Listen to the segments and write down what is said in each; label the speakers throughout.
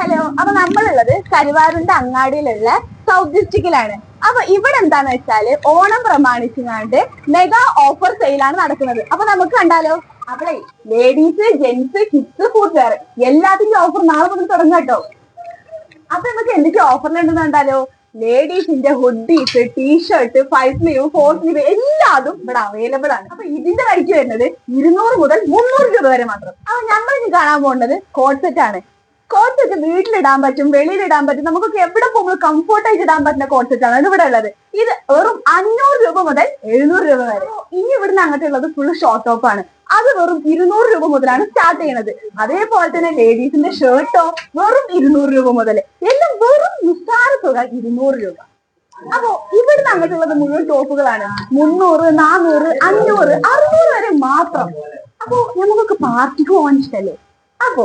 Speaker 1: Hello അപ്പൊ നമ്മളുള്ളത് കരുവാറിന്റെ അങ്ങാടിയിലുള്ള south ഡിസ്ട്രിക്റ്റിലാണ് അപ്പൊ ഇവിടെ എന്താന്ന് വെച്ചാൽ ഓണം പ്രമാണിച്ചുകൊണ്ട് മെഗാ ഓഫർ സെയിലാണ് നടക്കുന്നത്. അപ്പൊ നമുക്ക് കണ്ടാലോ? അവിടെ ലേഡീസ് ജെന്റ്സ് കിഡ്സ് വെയർ എല്ലാത്തിന്റെ ഓഫർ നാളെ മുതൽ തുടങ്ങും കേട്ടോ. അപ്പൊ നമുക്ക് എന്തൊക്കെ ഓഫറിലുണ്ടെന്ന് കണ്ടാലോ? ലേഡീസിന്റെ hoodies T shirt five sleeve four sleeve എല്ലാതും ഇവിടെ അവൈലബിൾ ആണ്. അപ്പൊ ഇതിന്റെ റേറ്റ് വരുന്നത് ഇരുന്നൂറ് മുതൽ മുന്നൂറ് രൂപ വരെ മാത്രം. അപ്പൊ നമ്മൾ ഇനി കാണാൻ പോകുന്നത് കോഡ് സെറ്റ് ആണ്. കോട്ട് സെറ്റ് വീട്ടിലിടാൻ പറ്റും വെളിയിലിടാൻ പറ്റും. നമുക്കൊക്കെ എവിടെ പോകുമ്പോൾ കംഫോർട്ടായിട്ട് ഇടാൻ പറ്റുന്ന കോട്ട് ആണ് ഇവിടെ ഉള്ളത്. ഇത് വെറും അഞ്ഞൂറ് രൂപ മുതൽ എഴുന്നൂറ് രൂപ വരെ. ഇനി ഇവിടുന്ന് അങ്ങോട്ടുള്ളത് ഫുള്ള് ഷോർട്ട് ടോപ്പ് ആണ്. അത് വെറും ഇരുന്നൂറ് രൂപ മുതലാണ് സ്റ്റാർട്ട് ചെയ്യുന്നത് അതേപോലെ തന്നെ ലേഡീസിന്റെ ഷർട്ടോ വെറും ഇരുന്നൂറ് രൂപ മുതൽ. എല്ലാം വെറും നിസ്സാര തുക ഇരുന്നൂറ് രൂപ. അപ്പോ ഇവിടുന്ന് അങ്ങോട്ടുള്ളത് മുഴുവൻ ടോപ്പുകളാണ് മുന്നൂറ് നാനൂറ് അഞ്ഞൂറ് അറുന്നൂറ് വരെ മാത്രം. അപ്പോ നമുക്കൊക്കെ പാർട്ടിക്ക് പോകാൻ ഇഷ്ടല്ലേ? അപ്പോ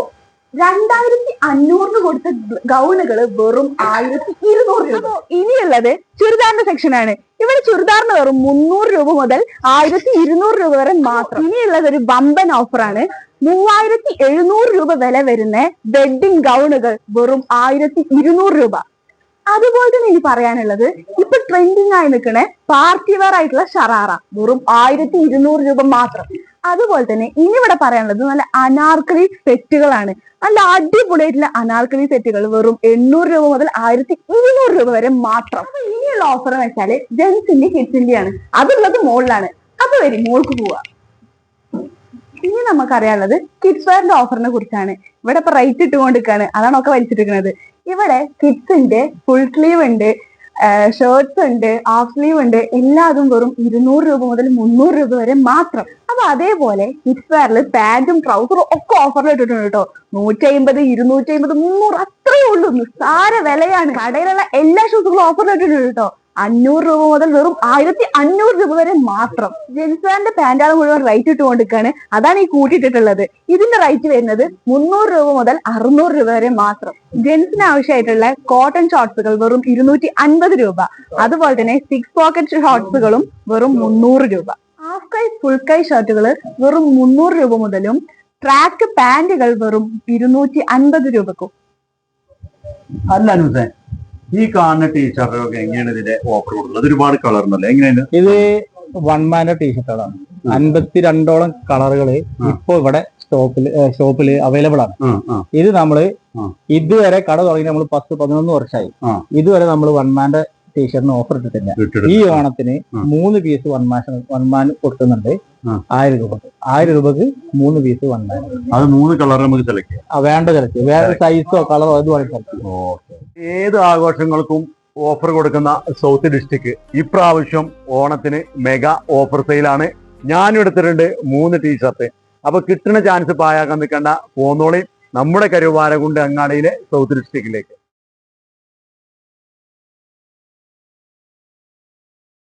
Speaker 1: രണ്ടായിരത്തി അഞ്ഞൂറിന് കൊടുത്ത ഗൗണുകൾ വെറും ആയിരത്തി ഇരുന്നൂറ് രൂപ. ഇനിയുള്ളത് ചുരിദാറിന്റെ സെക്ഷനാണ്. ഇവിടെ ചുരിദാറിന് വെറും മുന്നൂറ് രൂപ മുതൽ ആയിരത്തി ഇരുന്നൂറ് രൂപ വരെ മാത്രം. ഇനിയുള്ളത് ഒരു വമ്പൻ ഓഫറാണ്. മൂവായിരത്തി എഴുന്നൂറ് രൂപ വില വരുന്ന വെഡിങ് ഗൗണുകൾ വെറും ആയിരത്തി ഇരുന്നൂറ് രൂപ. അതുപോലെ തന്നെ ഇനി പറയാനുള്ളത് ഇപ്പൊ ട്രെൻഡിങ് ആയി നിൽക്കണ പാർട്ടി വെയർ ആയിട്ടുള്ള ഷറാറ വെറും ആയിരത്തി ഇരുന്നൂറ് രൂപ മാത്രം. അതുപോലെ തന്നെ ഇനി ഇവിടെ പറയാനുള്ളത് നല്ല അനാർക്കലി സെറ്റുകളാണ് നല്ല അടിപൊളിയായിട്ടുള്ള അനാർക്കലി സെറ്റുകൾ വെറും എണ്ണൂറ് രൂപ മുതൽ ആയിരത്തി ഇരുന്നൂറ് രൂപ വരെ മാത്രം. ഇനിയുള്ള ഓഫർ എന്ന് വെച്ചാൽ ജെൻസിന്റെ കിഡ്സിന്റെ ആണ്. അതുള്ളത് മുകളിലാണ് അപ്പൊ വരും മോൾക്ക് പോവാ. ഇനി നമുക്കറിയാനുള്ളത് കിഡ്സ് വെയറിന്റെ ഓഫറിനെ കുറിച്ചാണ്. ഇവിടെ ഇപ്പൊ റൈറ്റ് ഇട്ടുകൊണ്ടിരിക്കുകയാണ്. അതാണ് ഒക്കെ വലിച്ചിട്ടിരിക്കുന്നത്. ഇവിടെ കിഡ്സിന്റെ ഫുൾ സ്ലീവ് ഉണ്ട് ഷർട്ട്സ് ഉണ്ട് ഹാഫ് സ്ലീവ് ഉണ്ട്. എല്ലാതും വെറും ഇരുന്നൂറ് രൂപ മുതൽ മുന്നൂറ് രൂപ വരെ മാത്രം. അപ്പൊ അതേപോലെ ഹിറ്റ്വെയറിൽ പാന്റും ട്രൗസറും ഒക്കെ ഓഫറിൽ ഇട്ടിട്ടുണ്ട് കേട്ടോ. നൂറ്റി അമ്പത് ഇരുന്നൂറ്റി അമ്പത് മുന്നൂറ് അത്രയേ ഉള്ളൂ. നിസ്സാര വിലയാണ്. കടയിലുള്ള എല്ലാ ഷൂസുകളും ഓഫറിൽ ഇട്ടിട്ടുണ്ട് കേട്ടോ. അഞ്ഞൂറ് രൂപ മുതൽ വെറും ആയിരത്തി അഞ്ഞൂറ് രൂപ വരെ മാത്രം. ജെൻസാന്റെ പാന്റാണ് മുഴുവൻ റേറ്റ് ഇട്ട് ഇട്ടുകൊണ്ടിരിക്കുകയാണ് അതാണ് ഈ കൂട്ടിയിട്ടിട്ടുള്ളത്. ഇതിന്റെ റേറ്റ് വരുന്നത് മുന്നൂറ് രൂപ മുതൽ അറുന്നൂറ് രൂപ വരെ മാത്രം. ജെൻസിന് ആവശ്യമായിട്ടുള്ള കോട്ടൺ ഷോർട്സുകൾ വെറും ഇരുന്നൂറ്റി അൻപത് രൂപ. അതുപോലെ തന്നെ സിക്സ് പോക്കറ്റ് ഷോർട്സുകളും വെറും മുന്നൂറ് രൂപ. ഹാഫ് കൈ ഫുൾ കൈ ഷർട്ടുകൾ വെറും മുന്നൂറ് രൂപ മുതലും ട്രാക്ക് പാന്റുകൾ വെറും ഇരുന്നൂറ്റി അൻപത് രൂപക്കും.
Speaker 2: അല്ല അനുസേ ഈ കാണുന്ന ടീഷർട്ടൊക്കെ എങ്ങനെയാണ് ഇതിന്റെ ഓഫർ കൊടുക്കുന്നത്? ഒരുപാട് കളർ ഉണ്ടല്ലോ. എങ്ങനെയാണ്
Speaker 3: ഇത്? വൺ മാന്റെ ടീഷർട്ടുകളാണ് അൻപത്തിരണ്ടോളം
Speaker 2: കളറുകൾ.
Speaker 3: ഇപ്പൊ ഇവിടെ സ്റ്റോപ്പിൽ ഷോപ്പിൽ അവൈലബിൾ ആണ്. ഇത്
Speaker 2: നമ്മൾ
Speaker 3: ഇതുവരെ കട തുടങ്ങി നമ്മൾ പത്ത് പതിനൊന്ന് വർഷമായി ഇതുവരെ നമ്മൾ വൺ മാന്റെ ടീഷർട്ടിന് ഓഫർ ഇട്ടിട്ടില്ല. ഈ ഓണത്തിന്. മൂന്ന് piece one one man one man കൊടുക്കുന്നുണ്ട്. ആയിരം രൂപക്ക്. ആയിരം രൂപക്ക് മൂന്ന് പീസ് വൺമാൻ വേണ്ട
Speaker 2: അത് മൂന്ന് കളർ നമുക്ക് സെലക്ട് ചെയ്യാം
Speaker 3: വേണ്ട ചിലക്ക് വേറെ സൈസോ കളറോ അത് വേണം സെലക്ട് ചെയ്യാം.
Speaker 2: ഏത് ആഘോഷങ്ങൾക്കും ഓഫർ കൊടുക്കുന്ന സൗത്ത് ഡിസ്ട്രിക്ട് ഇപ്രാവശ്യം ഓണത്തിന് മെഗാ ഓഫർ സെയിലാണ് ഞാനും എടുത്തിട്ടുണ്ട് മൂന്ന് ടീഷർട്ട് അപ്പൊ കിട്ടുന്ന ചാൻസ് പായാക്കാൻ നിൽക്കേണ്ട. പോന്നോളി. നമ്മുടെ കരുവാരകുണ്ട് അങ്ങാടിയിലെ സൗത്ത് ഡിസ്ട്രിക്റ്റിലേക്ക്